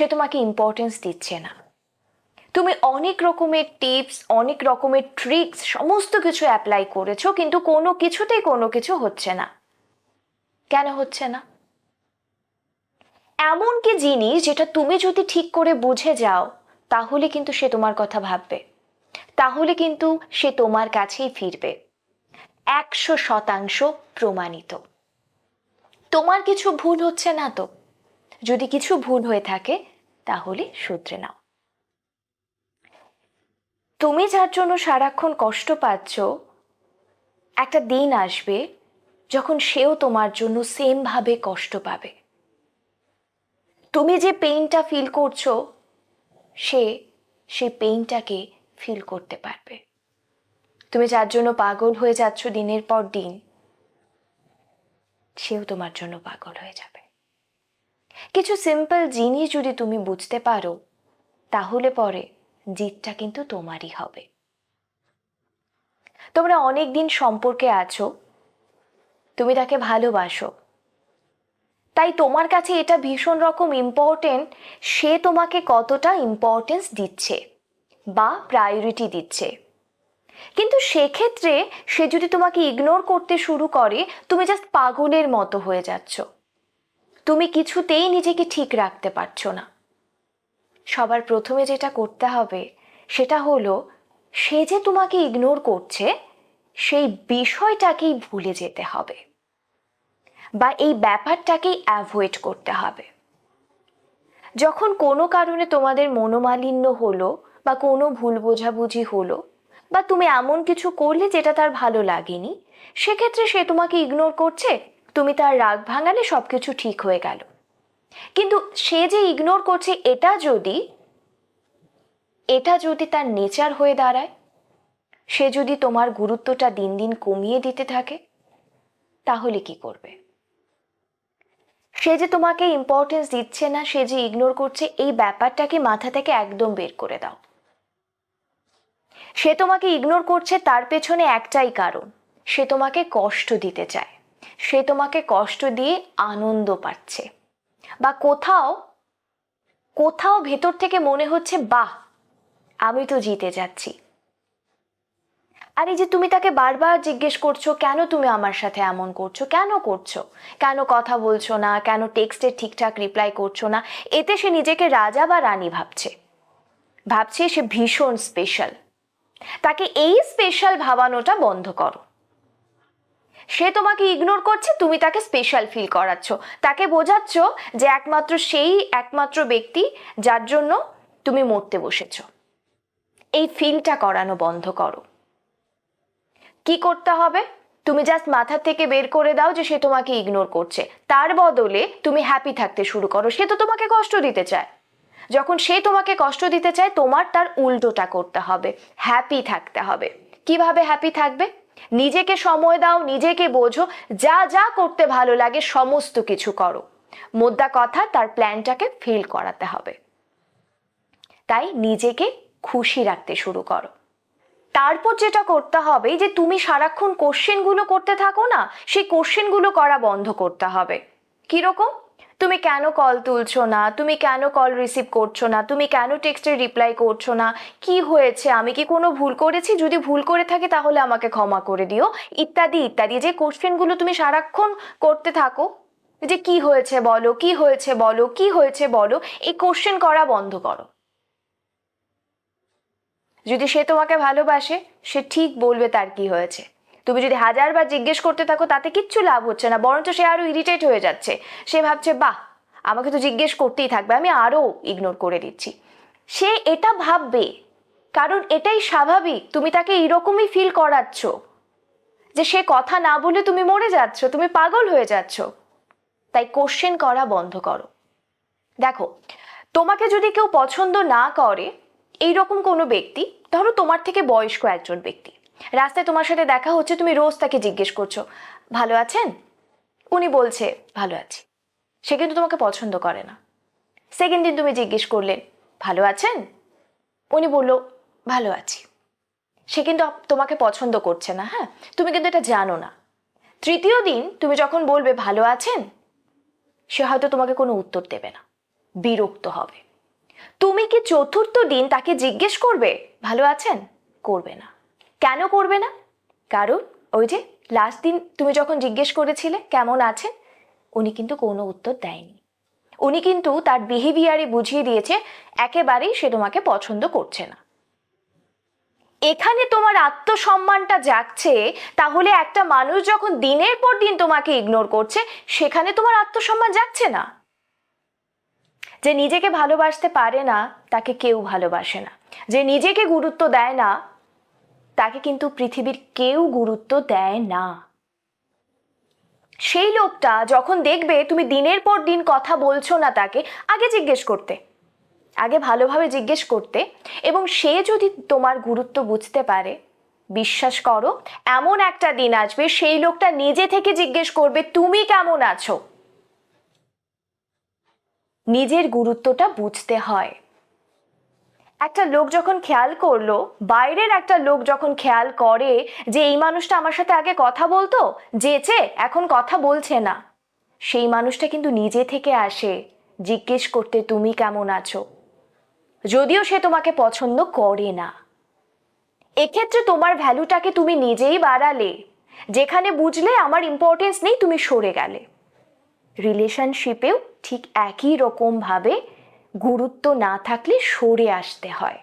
সে তোমাকে ইম্পর্টেন্স দিচ্ছে না। তুমি অনেক রকমের টিপস অনেক রকমের ট্রিক্স সমস্ত কিছু অ্যাপ্লাই করেছ, কিন্তু কোনো কিছুতেই কোনো কিছু হচ্ছে না। কেন হচ্ছে না? এমন কি জিনিস যেটা তুমি যদি ঠিক করে বুঝে যাও, তাহলে কিন্তু সে তোমার কথা ভাববে। তাহলে কিন্তু সে তোমার কাছেই ফিরবে। একশো শতাংশ প্রমাণিত। তোমার কিছু ভুল হচ্ছে না তো? যদি কিছু ভুল হয়ে থাকে তাহলে শুধরে নাও। তুমি যার জন্য সারাক্ষণ কষ্ট পাচ্ছ, একটা দিন আসবে যখন সেও তোমার জন্য সেমভাবে কষ্ট পাবে। তুমি যে পেইনটা ফিল করছ, সে সেই পেইনটাকে ফিল করতে পারবে। তুমি যার জন্য পাগল হয়ে যাচ্ছ দিনের পর দিন, সেও তোমার জন্য পাগল হয়ে যাবে। কিছু সিম্পল জিনিস যদি তুমি বুঝতে পারো, তাহলে পরে জিতটা কিন্তু তোমারই হবে। তোমরা অনেক দিন সম্পর্কে আছো, তুমি তাকে ভালোবাসো। তাই তোমার কাছে এটা ভীষণ রকম ইম্পর্টেন্ট সে তোমাকে কতটা ইম্পর্টেন্স দিচ্ছে বা প্রায়োরিটি দিচ্ছে। কিন্তু সেক্ষেত্রে সে যদি তোমাকে ইগনোর করতে শুরু করে, তুমি জাস্ট পাগলের মতো হয়ে যাচ্ছ। তুমি কিছুতেই নিজেকে ঠিক রাখতে পারছ না। সবার প্রথমে যেটা করতে হবে, সেটা হলো, সে যে তোমাকে ইগনোর করছে, সেই বিষয়টাকেই ভুলে যেতে হবে। বা এই ব্যাপারটাকেই অ্যাভয়েড করতে হবে। যখন কোনো কারণে তোমাদের মনোমালিন্য হলো, বা কোনো ভুল বোঝাবুঝি হলো, বা তুমি এমন কিছু করলে যেটা তার ভালো লাগেনি, সেক্ষেত্রে সে তোমাকে ইগনোর করছে তুমি তার রাগ ভাঙালে সব কিছু ঠিক হয়ে গেল। কিন্তু সে যে ইগনোর করছে, এটা যদি এটা যদি তার নেচার হয়ে দাঁড়ায়, সে যদি তোমার গুরুত্বটা দিন দিন কমিয়ে দিতে থাকে, তাহলে কি করবে? সে যে তোমাকে ইম্পর্টেন্স দিচ্ছে না, সে যে ইগনোর করছে, এই ব্যাপারটাকে মাথা থেকে একদম বের করে দাও। সে তোমাকে ইগনোর করছে, তার পেছনে একটাই কারণ, সে তোমাকে কষ্ট দিতে চায়। সে তোমাকে কষ্ট দিয়ে আনন্দ পাচ্ছে। বা কোথাও কোথাও ভেতর থেকে মনে হচ্ছে, বাহ, আমি তো জিতে যাচ্ছি। আর এই যে তুমি তাকে বারবার জিজ্ঞেস করছ, কেন তুমি আমার সাথে এমন করছ? কেন করছ? কেন কথা বলছো না? কেন টেক্সটে ঠিকঠাক রিপ্লাই করছ না? এতে সে নিজেকে রাজা বা রানী ভাবছে। ভাবছে সে ভীষণ স্পেশাল তাকে এই স্পেশাল ভাবানোটা বন্ধ করো। সে তোমাকে ইগনোর করছে, তুমি তাকে স্পেশাল ফিল করাচ্ছ। তাকে বোঝাচ্ছ যে একমাত্র সেই একমাত্র ব্যক্তি যার জন্য তুমি মরতে বসেছ। এই ফিলটা করানো বন্ধ করো। কি করতে হবে? তুমি জাস্ট মাথা থেকে বের করে দাও যে সে তোমাকে ইগনোর করছে। তার বদলে তুমি হ্যাপি থাকতে শুরু করো। সে তো তোমাকে কষ্ট দিতে চায়। যখন সে তোমাকে কষ্ট দিতে চায়, তোমার তার উল্টোটা করতে হবে। হ্যাপি থাকতে হবে। কীভাবে হ্যাপি থাকবে? নিজেকে সময় দাও, নিজেকে বোঝো, যা যা করতে ভালো লাগে সমস্ত কিছু করো। মোদ্দা কথা, তার প্ল্যানটাকে ফিল করাতে হবে। তাই নিজেকে খুশি রাখতে শুরু করো। তারপর যেটা করতে হবে যে তুমি সারাক্ষণ কোশ্চেনগুলো করতে থাকো না, সেই কোশ্চেনগুলো করা বন্ধ করতে হবে। কীরকম? তুমি কেন কল তুলছো না? তুমি কেন কল রিসিভ করছ না? তুমি কেন টেক্সটের রিপ্লাই করছ না? কি হয়েছে? আমি কি কোনো ভুল করেছি? যদি ভুল করে থাকি তাহলে আমাকে ক্ষমা করে দিও। ইত্যাদি ইত্যাদি। যে কোশ্চেনগুলো তুমি সারাক্ষণ করতে থাকো যে কি হয়েছে বলো, কি হয়েছে বলো, কি হয়েছে বলো, এই কোশ্চেন করা বন্ধ করো। যদি সে তোমাকে ভালোবাসে, সে ঠিক বলবে তার কি হয়েছে। তুমি যদি হাজারবার জিজ্ঞেস করতে থাকো, তাতে কিচ্ছু লাভ হচ্ছে না, বরঞ্চ সে আরও ইরিটেট হয়ে যাচ্ছে। সে ভাবছে, বাহ, আমাকে তো জিজ্ঞেস করতেই থাকবে, আমি আরও ইগনোর করে দিচ্ছি। সে এটা ভাববে, কারণ এটাই স্বাভাবিক, তুমি তাকে এরকমই ফিল করাচ্ছ, যে সে কথা না বলে তুমি মরে যাচ্ছ, তুমি পাগল হয়ে যাচ্ছ। তাই কোশ্চেন করা বন্ধ করো। দেখো, তোমাকে যদি কেউ পছন্দ না করে, এইরকম কোনো ব্যক্তি, ধরো তোমার থেকে বয়স্ক একজন ব্যক্তি রাস্তায় তোমার সাথে দেখা হচ্ছে, তুমি রোজ তাকে জিজ্ঞেস করছ, ভালো আছেন? উনি বলছে, ভালো আছি। সে কিন্তু তোমাকে পছন্দ করে না। সেকেন্ড দিন তুমি জিজ্ঞেস করলেন ভালো আছেন? উনি বলল, ভালো আছি। সে কিন্তু তোমাকে পছন্দ করছে না হ্যাঁ? তুমি কিন্তু এটা জানো না। তৃতীয় দিন তুমি যখন বলবে, ভালো আছেন? সে হয়তো তোমাকে কোনো উত্তর দেবে না। বিরক্ত হবে। তুমি কি চতুর্থ দিন তাকে জিজ্ঞেস করবে, ভালো আছেন? করবে না। কেন করবে না? কারণ ওই যে লাস্ট দিন তুমি যখন জিজ্ঞেস করেছিলে কেমন আছেন, উনি কিন্তু কোনো উত্তর দেয়নি। উনি কিন্তু তার বিহেভিয়ারে বুঝিয়ে দিয়েছে, একেবারেই সে তোমাকে পছন্দ করছে না। এখানে তোমার আত্মসম্মানটা জাগছে, তাহলে একটা মানুষ যখন দিনের পর দিন তোমাকে ইগনোর করছে, সেখানে তোমার আত্মসম্মান জাগছে না। যে নিজেকে ভালোবাসতে পারে না, তাকে কেউ ভালোবাসে না। যে নিজেকে গুরুত্ব দেয় না তাকে কিন্তু পৃথিবীর কেউ গুরুত্ব দেয় না। সেই লোকটা যখন দেখবে তুমি দিনের পর দিন কথা বলছো না তাকে, আগে জিজ্ঞেস করতে। আগে ভালোভাবে জিজ্ঞেস করতে এবং সে যদি তোমার গুরুত্ব বুঝতে পারে, বিশ্বাস করো, এমন একটা দিন আসবে, সেই লোকটা নিজে থেকে জিজ্ঞেস করবে, তুমি কেমন আছো? নিজের গুরুত্বটা বুঝতে হয়। একটা লোক যখন খেয়াল করল, বাইরের একটা লোক যখন খেয়াল করে যে এই মানুষটা আমার সাথে আগে কথা বলতো, যেচে এখন কথা বলছে না, সেই মানুষটা কিন্তু নিজে থেকে আসে, জিজ্ঞেস করতে তুমি কেমন আছো? যদিও সে তোমাকে পছন্দ করে না। এক্ষেত্রে তোমার ভ্যালুটাকে তুমি নিজেই বাড়ালে, যেখানে বুঝলে আমার ইম্পর্টেন্স নেই, তুমি সরে গেলে। রিলেশনশিপেও ঠিক একই রকমভাবে ভাবে গুরুত্ব না থাকলে সরে আসতে হয়।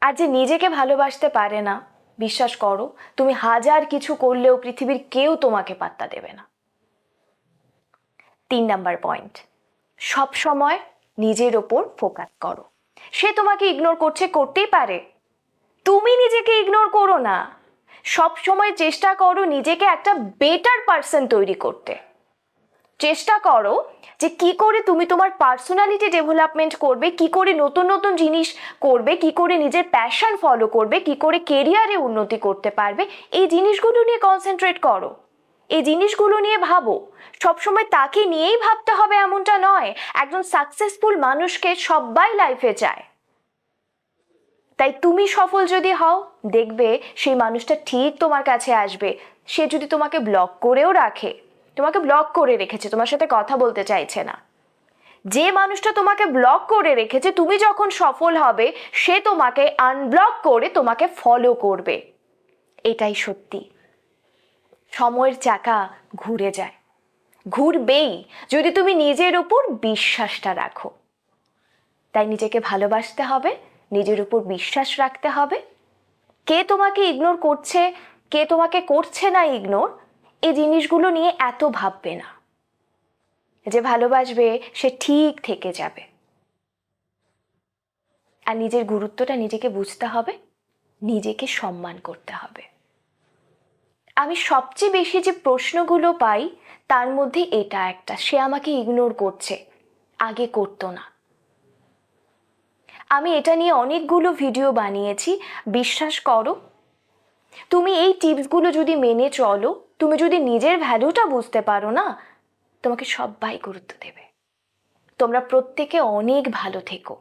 আর যে নিজেকে ভালোবাসতে পারে না, বিশ্বাস করো, তুমি হাজার কিছু করলেও পৃথিবীর কেউ তোমাকে পাত্তা দেবে না। তিন নাম্বার পয়েন্ট, সব সময় নিজের ওপর ফোকাস করো। সে তোমাকে ইগনোর করছে, করতেই পারে। তুমি নিজেকে ইগনোর করো না। সব সময় চেষ্টা করো নিজেকে একটা বেটার পার্সন তৈরি করতে। চেষ্টা করো যে কি করে তুমি তোমার পার্সোনালিটি ডেভেলপমেন্ট করবে, কি করে নতুন নতুন জিনিস করবে, কি করে নিজের প্যাশন ফলো করবে, কি করে কেরিয়ারে উন্নতি করতে পারবে, এই জিনিসগুলো নিয়ে কনসেন্ট্রেট করো। এই জিনিসগুলো নিয়ে ভাবো। সবসময় তাকে নিয়েই ভাবতে হবে এমনটা নয়, একজন সাকসেসফুল মানুষকে সবাই লাইফে চায়। তাই তুমি সফল যদি হও, দেখবে সেই মানুষটা ঠিক তোমার কাছে আসবে, সে যদি তোমাকে ব্লক করেও রাখে। তোমাকে ব্লক করে রেখেছে, তোমার সাথে কথা বলতে চাইছে না। যে মানুষটা তোমাকে ব্লক করে রেখেছে, তুমি যখন সফল হবে, সে তোমাকে আনব্লক করে তোমাকে ফলো করবে। এটাই সত্যি। সময়ের চাকা ঘুরে যায়। ঘুরবেই যদি তুমি নিজের উপর বিশ্বাসটা রাখো। তাই নিজেকে ভালোবাসতে হবে, নিজের উপর বিশ্বাস রাখতে হবে। কে তোমাকে ইগনোর করছে, কে তোমাকে করছে না ইগনোর এই জিনিসগুলো নিয়ে এত ভাববে না। যে ভালোবাসবে, সে ঠিক থেকে যাবে। আর নিজের গুরুত্বটা নিজেকে বুঝতে হবে, নিজেকে সম্মান করতে হবে। আমি সবচেয়ে বেশি যে প্রশ্নগুলো পাই, তার মধ্যে এটা একটা, সে আমাকে ইগনোর করছে, আগে করতো না। আমি এটা নিয়ে অনেকগুলো ভিডিও বানিয়েছি, বিশ্বাস করো। তুমি এই টিপসগুলো যদি মেনে চলো তুমি যদি নিজের ভ্যালুটা বুঝতে পারো না, তোমাকে সবাই গুরুত্ব দেবে। তোমরা প্রত্যেকে অনেক ভালো থেকো।